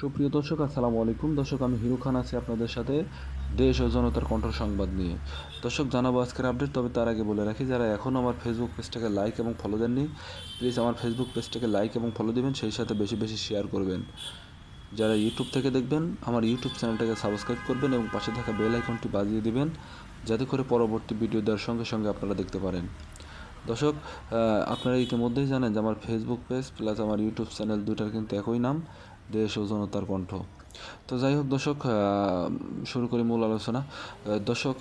সুপ্রিয় দর্শক, আসসালামু আলাইকুম। দর্শক, আমি হিরু খান আছি আপনাদের সাথে দেশ ও জনতার কণ্ঠ সংবাদ নিয়ে। দর্শক, জানাব আজকের আপডেট তবে তার আগে বলে রাখি, যারা এখনও আমার ফেসবুক পেজটাকে লাইক এবং ফলো দেননি প্লিজ আমার ফেসবুক পেজটাকে লাইক এবং ফলো দেবেন, সেই সাথে বেশি বেশি শেয়ার করবেন। যারা ইউটিউব থেকে দেখবেন, আমার ইউটিউব চ্যানেলটাকে সাবস্ক্রাইব করবেন এবং পাশে থাকা বেল আইকনটি বাজিয়ে দিবেন, যাতে করে পরবর্তী ভিডিও দেওয়ার সঙ্গে সঙ্গে আপনারা দেখতে পারেন। দর্শক আপনারা ইতিমধ্যেই জানেন যে আমার ফেসবুক পেজ প্লাস আমার ইউটিউব চ্যানেল দুটার কিন্তু একই নাম। দেশ ও জনতার কণ্ঠ। তো যাই হোক দর্শক শুরু করি মূল আলোচনা। দর্শক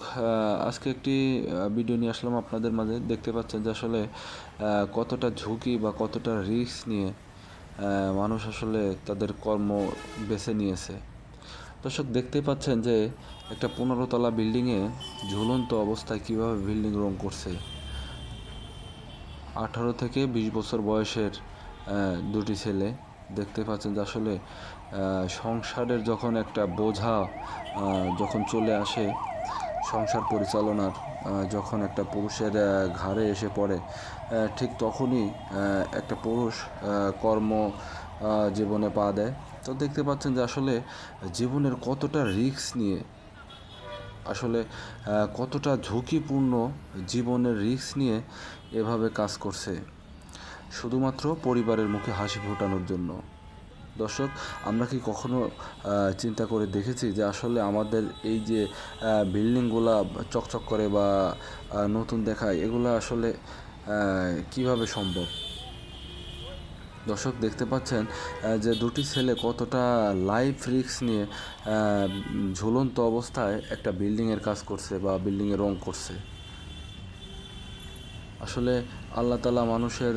আজকে একটি ভিডিও নিয়ে আসলাম আপনাদের মাঝে। দেখতে পাচ্ছেন যে আসলে কতটা ঝুঁকি বা কতটা রিস্ক নিয়ে মানুষ আসলে তাদের কর্ম বেছে নিয়েছে। দর্শক, দেখতে পাচ্ছেন যে একটা পনেরো তলা বিল্ডিংয়ে ঝুলন্ত অবস্থায় কীভাবে বিল্ডিং রং করছে। আঠারো থেকে বিশ বছর বয়সের দুটি ছেলে। দেখতে পাচ্ছেন যে আসলে সংসারের যখন একটা বোঝা যখন চলে আসে, সংসার পরিচালনার যখন একটা পুরুষের ঘাড়ে এসে পড়ে ঠিক তখনই একটা পুরুষ কর্ম জীবনে পা দেয়। তো দেখতে পাচ্ছেন যে আসলে জীবনের কতটা রিস্ক নিয়ে, আসলে কতটা ঝুঁকিপূর্ণ জীবনের রিস্ক নিয়ে এভাবে কাজ করছে। শুধুমাত্র পরিবারের মুখে হাসি ফোটানোর জন্য। দর্শক, আমরা কি কখনো চিন্তা করে দেখেছি যে আসলে আমাদের এই যে বিল্ডিংগুলা চকচক করে বা নতুন দেখায়, এগুলো আসলে কীভাবে সম্ভব? দর্শক, দেখতে পাচ্ছেন যে দুটি ছেলে কতটা লাইফ রিস্ক নিয়ে ঝুলন্ত অবস্থায় একটা বিল্ডিংয়ের কাজ করছে বা বিল্ডিংয়ে রং করছে। আসলে আল্লাহ তালা মানুষের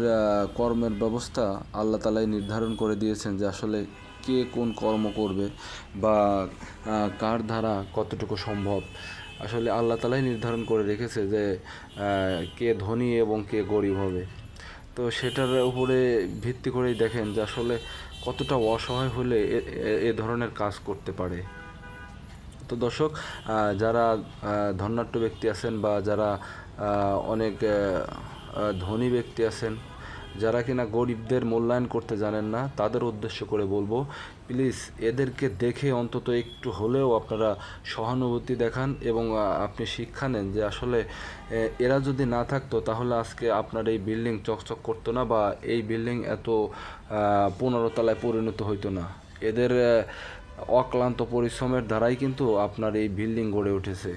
কর্মের ব্যবস্থা আল্লাহ তালাই নির্ধারণ করে দিয়েছেন যে আসলে কে কোন কর্ম করবে বা কার দ্বারা কতটুকু সম্ভব। আসলে আল্লাহ তালাই নির্ধারণ করে রেখেছে যে কে ধনী এবং কে গরিব হবে। তো সেটার উপরে ভিত্তি করেই দেখেন যে আসলে কতটা অসহায় হলে এ- ধরনের কাজ করতে পারে। তো দর্শক যারা ধনাঢ্য ব্যক্তি আছেন বা যারা অনেক ধনী ব্যক্তি আছেন, যারা কিনা গরিবদের মূল্যায়ন করতে জানেন না, তাদের উদ্দেশ্য করে বলব, প্লিজ এদেরকে দেখে অন্তত একটু হলেও আপনারা সহানুভূতি দেখান এবং আপনি শিক্ষা নেন যে আসলে এরা যদি না থাকতো তাহলে আজকে আপনার এই বিল্ডিং চকচক করতো না বা এই বিল্ডিং এত পনেরো তলায় পরিণত হইতো না। এদের অক্লান্ত পরিশ্রমের দ্বারাই কিন্তু আপনার এই বিল্ডিং গড়ে উঠেছে।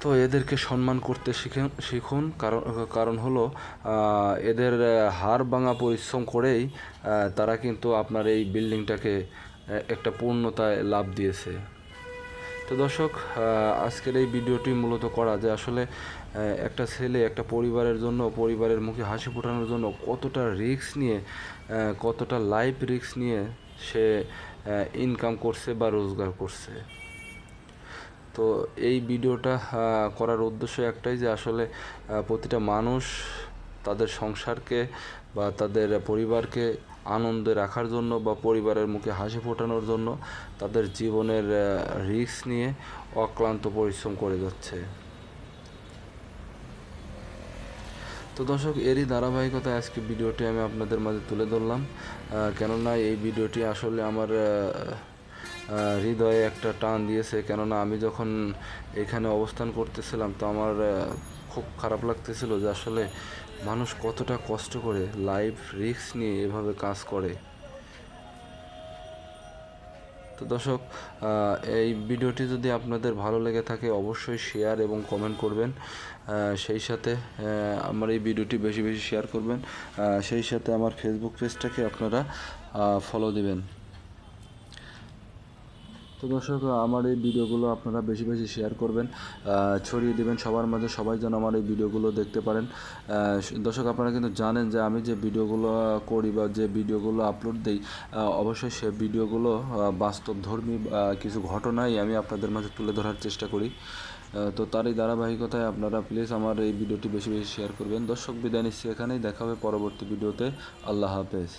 তো এদেরকে সম্মান করতে শিখুন শিখুন। কারণ কারণ হলো এদের হাড় ভাঙা পরিশ্রম করেই তারা কিন্তু আপনার এই বিল্ডিংটাকে একটা পূর্ণতায় লাভ দিয়েছে। তো দর্শক আজকের এই ভিডিওটি মূলত করা যে আসলে একটা ছেলে, একটা পরিবারের জন্য, পরিবারের মুখে হাসি ফোটানোর জন্য কতটা রিস্ক নিয়ে কতটা লাইফ রিস্ক নিয়ে সে ইনকাম করছে বা রোজগার করছে। তো এই ভিডিওটা করার উদ্দেশ্য একটাই যে আসলে প্রতিটা মানুষ তাদের সংসারকে বা তাদের পরিবারকে আনন্দে রাখার জন্য বা পরিবারের মুখে হাসি ফোটানোর জন্য তাদের জীবনের রিস্ক নিয়ে অক্লান্ত পরিশ্রম করে যাচ্ছে। তো দর্শক, এরই ধারাবাহিকতা আজকে ভিডিওটি আমি আপনাদের মাঝে তুলে ধরলাম। কেননা এই ভিডিওটি আসলে আমার হৃদয়ে একটা টান দিয়েছে। কেননা আমি যখন এখানে অবস্থান করতেছিলাম, তো আমার খুব খারাপ লাগতেছিল যে আসলে মানুষ কতটা কষ্ট করে লাইফ রিস্ক নিয়ে এভাবে কাজ করে। তো দর্শক এই ভিডিওটি যদি আপনাদের ভালো লেগে থাকে, অবশ্যই শেয়ার এবং কমেন্ট করবেন। সেই সাথে আমার এই ভিডিওটি বেশি বেশি শেয়ার করবেন। সেই সাথে আমার ফেসবুক পেজটাকে আপনারা ফলো দিবেন। তো দর্শক, আমার এই ভিডিওগুলো আপনারা বেশি বেশি শেয়ার করবেন ছড়িয়ে দেবেন সবার মাঝে, সবাই যেন আমার এই ভিডিওগুলো দেখতে পারেন। দর্শক, আপনারা কিন্তু জানেন যে আমি যে ভিডিওগুলো করি বা যে ভিডিওগুলো আপলোড দিই অবশ্যই সে ভিডিওগুলো বাস্তবধর্মী কিছু ঘটনাই আমি আপনাদের মাঝে তুলে ধরার চেষ্টা করি। তো তারই ধারাবাহিকতায় আপনারা প্লিজ আমার এই ভিডিওটি বেশি বেশি শেয়ার করবেন। দর্শক, বিদায় নিচ্ছি এখানেই, দেখা হবে পরবর্তী ভিডিওতে। আল্লাহ হাফেজ।